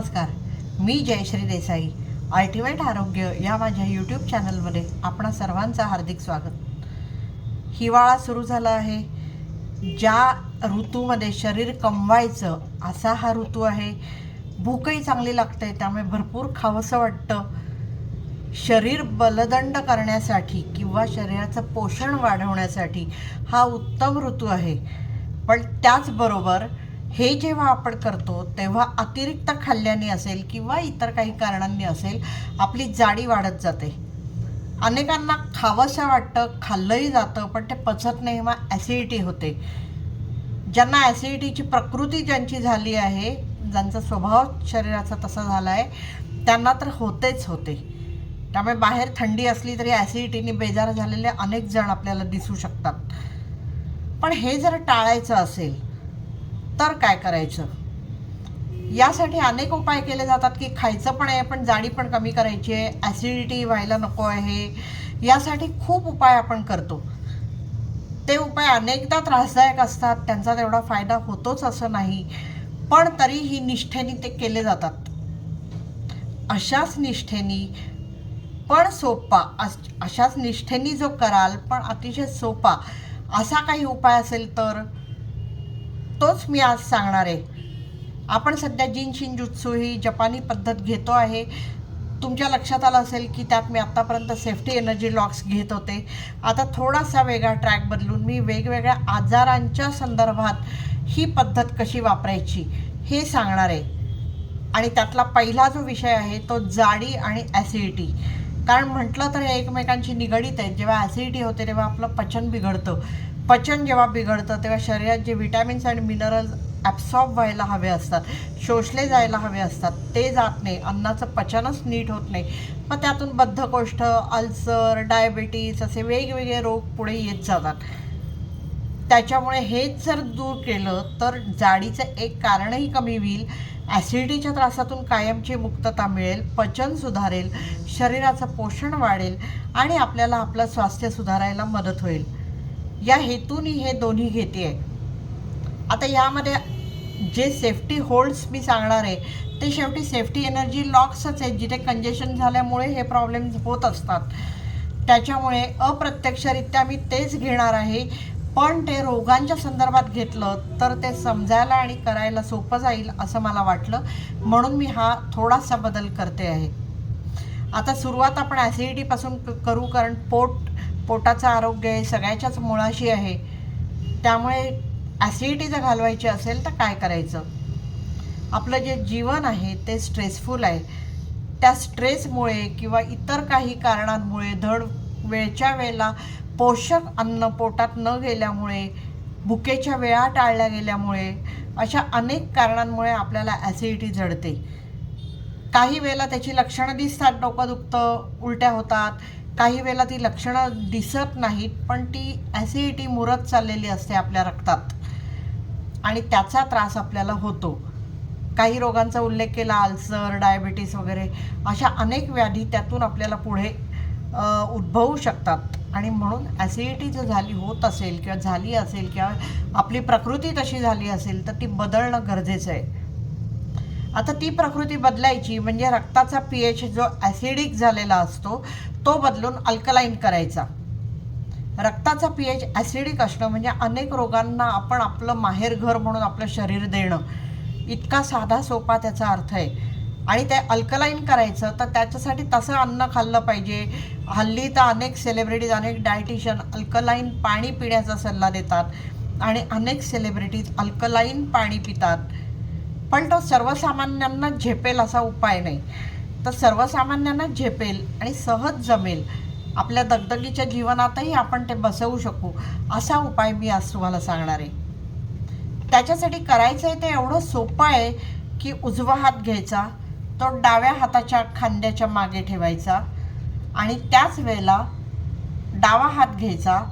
नमस्कार. मी जयश्री देसाई अल्टिमेट आरोग्य या माझ्या यूट्यूब चॅनलमध्ये आपणा सर्वांचं हार्दिक स्वागत. हिवाळा सुरू झाला आहे. ज्या ऋतूमध्ये शरीर कमवायचं असा हा ऋतू आहे. भूकही चांगली लागते त्यामुळे भरपूर खावंसं वाटतं. शरीर बलदंड करण्यासाठी किंवा शरीराचं पोषण वाढवण्यासाठी हा उत्तम ऋतू आहे. पण त्याचबरोबर हे जेव्हा आपण करतो तेव्हा अतिरिक्त खाल्ल्याने असेल किंवा इतर काही कारणांनी असेल आपली जाडी वाढत जाते. अनेकांना खावंसं वाटतं खाल्लंही जातं पण ते पचत नाही मग ॲसिडिटी होते. ज्यांना ॲसिडिटीची प्रकृती ज्यांची झाली आहे ज्यांचा स्वभाव शरीराचा तसा झाला आहे त्यांना तर होतेच होते. त्यामुळे बाहेर थंडी असली तरी ॲसिडिटीने बेजार झालेले अनेक जण आपल्याला दिसू शकतात. पण हे जर टाळायचं असेल तर काय करायचं? यासाठी अनेक उपाय केले जातात की खायचं पण आहे पण जाडी पण कमी करायची आहे ॲसिडिटी व्हायला नको आहे. यासाठी खूप उपाय आपण करतो. ते उपाय अनेकदा त्रासदायक असतात त्यांचा तेवढा फायदा होतोच असं नाही पण तरीही निष्ठेने ते केले जातात. अशाच निष्ठेनी पण सोपा अश- अशाच निष्ठेनी जो कराल पण अतिशय सोपा असा काही उपाय असेल तर? तोच मी आज सांगणार आहे. आपण सध्या जिन शिंजुत्सू ही जपानी पद्धत घेतो आहे. तुमच्या लक्षात आलं असेल की त्यात मी आत्तापर्यंत सेफ्टी एनर्जी लॉक्स घेत होते. आता थोडासा वेगळा ट्रॅक बदलून मी वेगवेगळ्या आजारांच्या संदर्भात ही पद्धत कशी वापरायची हे सांगणार आहे. आणि त्यातला पहिला जो विषय आहे तो जाडी आणि ॲसिडिटी कारण म्हटलं तर हे एकमेकांशी निगडीत आहेत. जेव्हा ॲसिडिटी होते तेव्हा आपलं पचन बिघडतं. पचन जेव्हा बिघडतं तेव्हा शरीरात जे विटॅमिन्स आणि मिनरल्स ॲब्सॉर्ब व्हायला हवे असतात शोषले जायला हवे असतात ते जात नाही. अन्नाचं पचनच नीट होत नाही. मग त्यातून बद्धकोष्ठ अल्सर डायबिटीज असे वेगवेगळे रोग पुढे येत जातात. त्याच्यामुळे हेच जर दूर केलं तर जाडीचं एक कारणही कमी होईल. ॲसिडिटीच्या त्रासातून कायमची मुक्तता मिळेल पचन सुधारेल शरीराचं पोषण वाढेल आणि आपल्याला आपलं स्वास्थ्य सुधारायला मदत होईल. या हेतूनी हे दोन्ही घेते आहे. आता यामध्ये जे सेफ्टी होल्ड्स मी सांगणार आहे ते शेवटी सेफ्टी एनर्जी लॉक्सच आहेत जिथे कंजेशन झाल्यामुळे हे प्रॉब्लेम होत असतात. त्याच्यामुळे अप्रत्यक्षरित्या मी तेच घेणार आहे पण ते रोगांच्या संदर्भात घेतलं तर ते समजायला आणि करायला सोपं जाईल असं मला वाटलं. म्हणून मी हा थोडासा बदल करते आहे. आता सुरुवात आपण ॲसिडिटीपासून क- करू कारण पोट पोटाचं आरोग्य हे सगळ्याच्याच मुळाशी आहे. त्यामुळे ॲसिडिटी जर घालवायची असेल तर काय करायचं? आपलं जे जीवन आहे ते स्ट्रेसफुल आहे. त्या स्ट्रेसमुळे किंवा इतर काही कारणांमुळे धड वेळच्या वेळेला पोषक अन्न पोटात न गेल्यामुळे भुकेच्या वेळा टाळल्या गेल्यामुळे अशा अनेक कारणांमुळे आपल्याला ॲसिडिटी जडते काही वेळेला त्याची लक्षणं दिसतात डोकं दुखतं उलट्या होतात काही वेळेला ती लक्षणं दिसत नाहीत पण ती ॲसिडिटी मुरत चाललेली असते आपल्या रक्तात. आणि त्याचा त्रास आपल्याला होतो. काही रोगांचा उल्लेख केला अल्सर डायबिटीस वगैरे अशा अनेक व्याधी त्यातून आपल्याला पुढे उद्भवू शकतात. आणि म्हणून ॲसिडिटी जर झाली होत असेल किंवा झाली असेल किंवा आपली प्रकृती तशी झाली असेल तर ती बदलणं गरजेचं आहे. आता ती प्रकृती बदलायची म्हणजे रक्ताचा पी एच जो ॲसिडिक झालेला असतो तो बदलून अल्कलाईन करायचा. रक्ताचा पी एच ॲसिडिक असणं म्हणजे अनेक रोगांना आपण आपलं माहेरघर म्हणून आपलं शरीर देणं. इतका साधा सोपा त्याचा अर्थ आहे. आणि ते अल्कलाईन करायचं तर त्याच्यासाठी तसं अन्न खाल्लं पाहिजे. हल्ली तर अनेक सेलिब्रिटीज अनेक डायटिशियन अल्कलाईन पाणी पिण्याचा सल्ला देतात. आणि अनेक सेलिब्रिटीज अल्कलाईन पाणी पितात. पण तो सर्वसामान्यांना झेपेल असा उपाय नाही. तर सर्वसामान्यांना झेपेल आणि सहज जमेल. आपल्या दगदगीच्या जीवनातही आपण ते बसवू शकू असा उपाय मी आज तुम्हाला सांगणार आहे. त्याच्यासाठी करायचं आहे ते एवढं सोपं आहे की उजवा हात घ्यायचा तो डाव्या हाताच्या खांद्याच्या मागे ठेवायचा आणि त्याच वेळेला डावा हात घ्यायचा.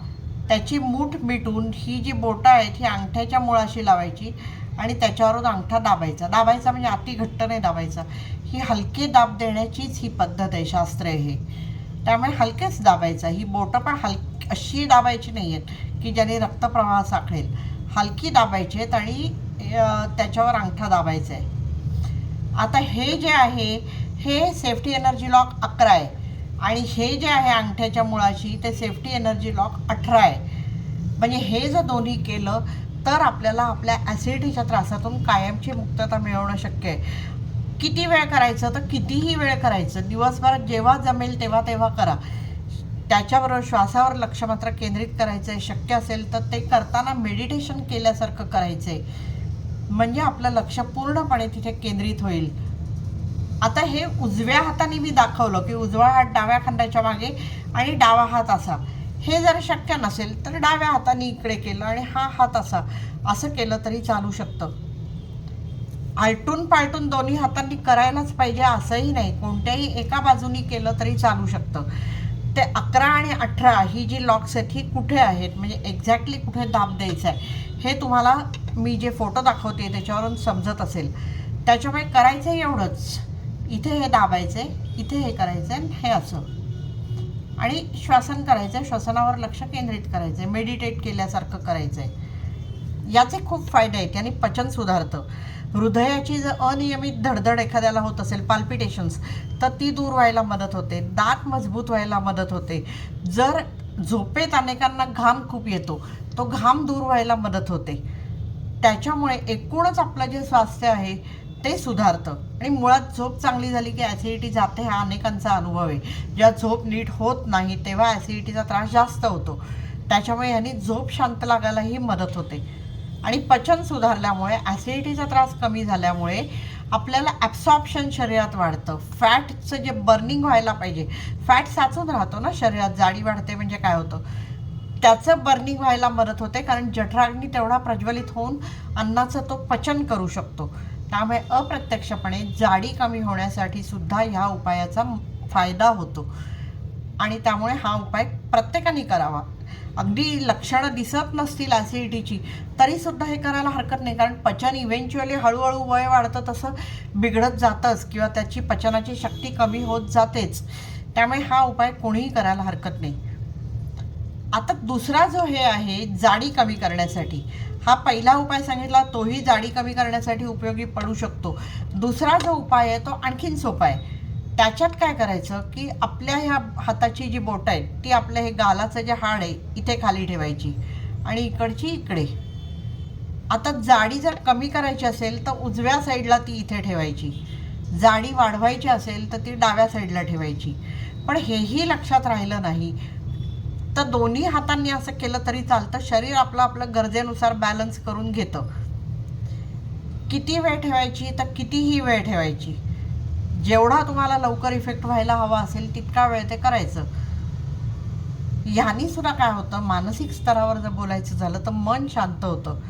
त्याची मूठ मिटून ही जी बोटं आहेत ही अंगठ्याच्या मुळाशी लावायची आणि त्याच्यावरून अंगठा दाबायचा. दाबायचा म्हणजे अति घट्ट नाही दाबायचा. ही हलकी दाब देण्याचीच ही पद्धत आहे शास्त्र हे. त्यामुळे हलकेच दाबायचा. ही बोटं पण हल अशी दाबायची नाही आहेत की ज्याने रक्तप्रवाह साखळेल. हलकी दाबायची आहेत आणि त्याच्यावर अंगठा दाबायचा आहे. आता हे जे आहे हे सेफ्टी एनर्जी लॉक अकरा आहे. आणि हे जे आहे अंगठ्याच्या मुळाशी ते सेफ्टी एनर्जी लॉक अठरा आहे. म्हणजे हे जर दोन्ही केलं तर आपल्याला आपल्या ॲसिडिटीच्या त्रासातून कायमची मुक्तता मिळवणं शक्य आहे. किती वेळ करायचं तर कितीही वेळ करायचं. दिवसभरात जेव्हा जमेल तेव्हा तेव्हा करा. त्याच्याबरोबर श्वासावर लक्ष मात्र केंद्रित करायचं आहे. शक्य असेल तर ते करताना मेडिटेशन केल्यासारखं करायचं आहे म्हणजे आपलं लक्ष पूर्णपणे तिथे केंद्रित होईल. आता हे उजव्या हाताने मी दाखवलं की उजवा हात डाव्या खांद्याच्या मागे आणि डावा हात असा. हे जर शक्य नसेल तर डाव्या हाताने इकडे केलं आणि हा हात असा असं केलं तरी चालू शकतं. आलटून पालटून दोन्ही हातांनी करायलाच पाहिजे असंही नाही. कोणत्याही एका बाजूनी केलं तरी चालू शकतं. ते अकरा आणि अठरा ही जी लॉक्स आहेत ही कुठे आहेत? म्हणजे एक्झॅक्टली कुठे दाब द्यायचा आहे? हे तुम्हाला मी जे फोटो दाखवते त्याच्यावरून समजत असेल. त्याच्यामुळे करायचं एवढंच. इथे हे दाबायचं आहे इथे हे करायचं आहे हे असं. आणि श्वासन करायचं आहे श्वसनावर लक्ष केंद्रित करायचं आहे मेडिटेट केल्यासारखं करायचं आहे याचे खूप फायदे आहेत याने पचन सुधारतं. हृदयाची जर अनियमित धडधड एखाद्याला होत असेल पाल्पिटेशन्स तर ती दूर व्हायला मदत होते. दात मजबूत व्हायला मदत होते. जर झोपेत अनेकांना घाम खूप येतो तो घाम दूर व्हायला मदत होते. त्याच्यामुळे एकूणच आपलं जे स्वास्थ्य आहे ते सुधारतं. आणि मुळात झोप चांगली झाली की ॲसिडिटी जाते हा अनेकांचा अनुभव आहे. जेव्हा झोप नीट होत नाही तेव्हा ॲसिडिटीचा त्रास जास्त होतो. त्याच्यामुळे ह्यांनी झोप शांत लागायलाही मदत होते. आणि पचन सुधारल्यामुळे ॲसिडिटीचा त्रास कमी झाल्यामुळे आपल्याला ॲब्सॉर्प्शन शरीरात वाढतं. फॅटचं जे बर्निंग व्हायला पाहिजे फॅट साचून राहतो ना शरीरात. जाडी वाढते म्हणजे काय होतं? त्याचं बर्निंग व्हायला मदत होते कारण जठराग्नी तेवढा प्रज्वलित होऊन अन्नाचं तो पचन करू शकतो. त्यामुळे अप्रत्यक्षपणे जाडी कमी होण्यासाठी सुद्धा ह्या उपायाचा फायदा होतो. आणि त्यामुळे हा उपाय प्रत्येकाने करावा. अगदी लक्षणं दिसत नसतील ॲसिडिटीची तरीसुद्धा हे करायला हरकत नाही. कारण पचन इव्हेंच्युअली हळूहळू वय वाढतं तसं बिघडत जातंच किंवा त्याची पचनाची शक्ती कमी होत जातेच. त्यामुळे हा उपाय कोणीही करायला हरकत नाही. आता दुसरा जो हे आहे जाडी कमी करण्यासाठी. हा पहिला उपाय सांगितला तोही जाडी कमी करण्यासाठी उपयोगी पडू शकतो. दुसरा जो उपाय आहे तो आणखीन सोपा आहे. त्याच्यात काय करायचं की आपल्या ह्या हाताची जी बोटं आहे ती आपलं हे गालाचं जे हाड आहे इथे खाली ठेवायची आणि इकडची इकडे. आता जाडी जर कमी करायची असेल तर उजव्या साईडला ती इथे ठेवायची. जाडी वाढवायची असेल तर ती डाव्या साईडला ठेवायची. पण हेही लक्षात राहिलं नाही. तर दोन्ही हातांनी असं केलं तरी चालतं. शरीर आपलं आपलं गरजेनुसार बॅलन्स करून घेतं. किती वेळ ठेवायची? तर कितीही वेळ ठेवायची. जेवढा तुम्हाला लवकर इफेक्ट व्हायला हवा असेल तितका वेळ ते करायचं. ह्यानी सुद्धा काय होतं? मानसिक स्तरावर जर बोलायचं झालं तर मन शांत होतं.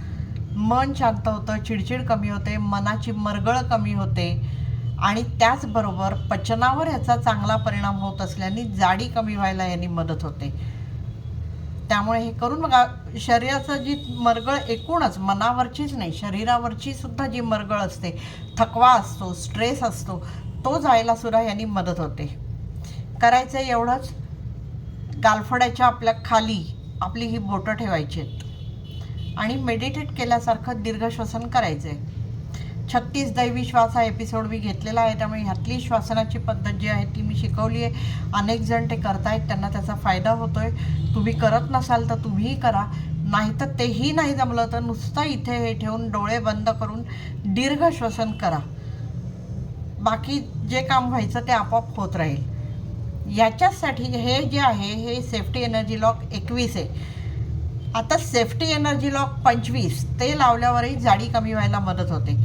मन शांत होतं चिडचिड कमी होते मनाची मरगळ कमी होते. आणि त्याचबरोबर पचनावर याचा चांगला परिणाम होत असल्याने जाडी कमी व्हायला यांनी मदत होते. त्यामुळे हे करून बघा शरीराचं जी मरगळ एकूणच मनावरचीच नाही शरीरावरची सुद्धा जी मरगळ असते थकवा असतो स्ट्रेस असतो तो जायला सुद्धा यांनी मदत होते. करायचं एवढंच. गालफड्याच्या आपल्या खाली आपली ही बोटं ठेवायची आहेत आणि मेडिटेट केल्यासारखं दीर्घ श्वसन करायचं आहे छत्तीस दैवी श्वास हा एपिसोड मी घेतलेला आहे. त्यामुळे ह्यातली श्वासनाची पद्धत जी आहे ती मी शिकवली आहे. अनेक जण ते करतायत त्यांना त्याचा फायदा होतो आहे तुम्ही करत नसाल तर तुम्हीही करा. नाहीतर तेही नाही जमलं तर नुसतं इथे हे ठेवून डोळे बंद करून दीर्घ श्वसन करा. बाकी जे काम व्हायचं ते आपोआप होत राहील. याच्यासाठी हे जे आहे हे सेफ्टी एनर्जी लॉक एकवीस आहे. आता सेफ्टी एनर्जी लॉक पंचवीस ते लावल्यावरही जाडी कमी व्हायला मदत होते.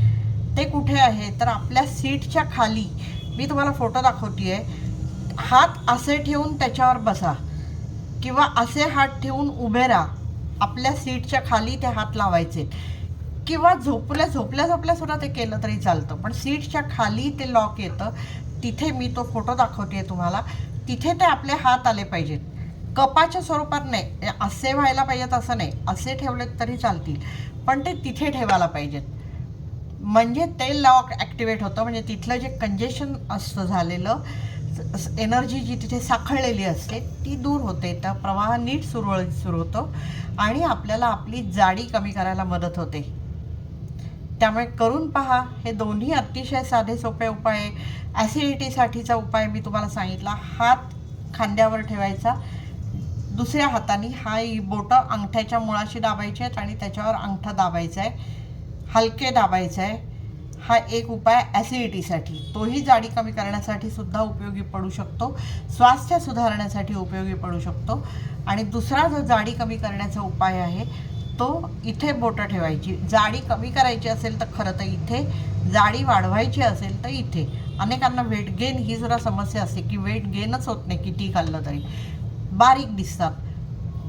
ते कुठे आहे? तर आपल्या सीटच्या खाली. मी तुम्हाला फोटो दाखवते आहे हात असे ठेवून त्याच्यावर बसा. किंवा असे हात ठेवून उभे राहा. आपल्या सीटच्या खाली ते हात लावायचे. किंवा झोपल्या झोपल्या झोपल्या सुद्धा ते केलं तरी चालतं. पण सीटच्या खाली ते लॉक येतं. तिथे मी तो फोटो दाखवते तुम्हाला. तिथे ते आपले हात आले पाहिजेत. कपाच्या स्वरूपात नाही. असे व्हायला पाहिजेत असं नाही. असे ठेवलेत तरी चालतील. पण ते तिथे ठेवायला पाहिजेत. म्हणजे ते लॉक ॲक्टिवेट होतं. म्हणजे तिथलं जे कंजेशन असतं झालेलं एनर्जी जी तिथे साखळलेली असते ती दूर होते. त्या प्रवाह नीट सुरळीत सुरू होतो आणि आपल्याला आपली जाडी कमी करायला मदत होते. त्यामुळे करून पहा. हे दोन्ही अतिशय साधे सोपे उपाय. ॲसिडिटीसाठीचा उपाय मी तुम्हाला सांगितला. हात खांद्यावर ठेवायचा. दुसऱ्या हाताने हा बोटं अंगठ्याच्या मुळाशी दाबायची आहेत आणि त्याच्यावर अंगठा दाबायचा आहे. हलके दाबायचं आहे. हा एक उपाय ॲसिडिटीसाठी तोही जाडी कमी करण्यासाठी सुद्धा उपयोगी पडू शकतो. स्वास्थ्य सुधारण्यासाठी उपयोगी पडू शकतो. आणि दुसरा जो जाडी कमी करण्याचा उपाय आहे तो इथे बोटं ठेवायची. जाडी कमी करायची असेल तर खरं तर इथे. जाडी वाढवायची असेल तर इथे. अनेकांना वेट गेन ही जरा समस्या असते की वेट गेनच होत नाही किती खाल्लं तरी. बारीक दिसतात.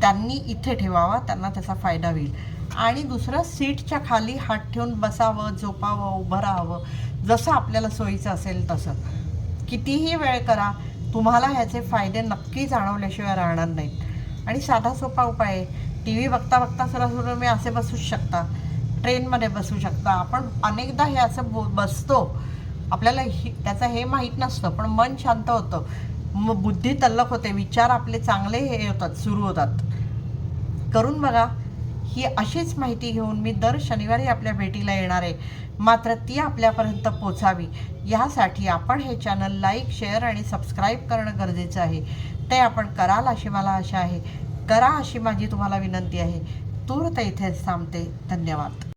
त्यांनी इथे ठेवावा त्यांना त्याचा फायदा होईल. आणि दुसरं सीटच्या खाली हात ठेवून बसावं झोपावं उभं राहावं. जसं आपल्याला सोयीचं असेल तसं. कितीही वेळ करा तुम्हाला ह्याचे फायदे नक्की जाणवल्याशिवाय राहणार नाहीत. आणि साधा सोपा उपाय आहे. टी व्ही बघता बघता सरळ सुद्धा मी असे बसूच शकता. ट्रेनमध्ये बसू शकता. आपण अनेकदा हे असं बो बसतो. आपल्याला ही त्याचं हे माहीत नसतं पण मन शांत होतं. मग बुद्धी तल्लक होते. विचार आपले चांगले हे होतात सुरू होतात. करून बघा. ही अशीच माहिती घेऊन मी दर शनिवारी आपल्या भेटीला येणार आहे. मात्र ती आपल्यापर्यंत पोचावी. यासाठी आपण हे चॅनल लाईक शेअर आणि सबस्क्राईब करणं गरजेचं आहे. ते आपण कराल अशी मला आशा आहे. करा अशी माझी तुम्हाला विनंती आहे. तूर्त इथेच थांबते. धन्यवाद.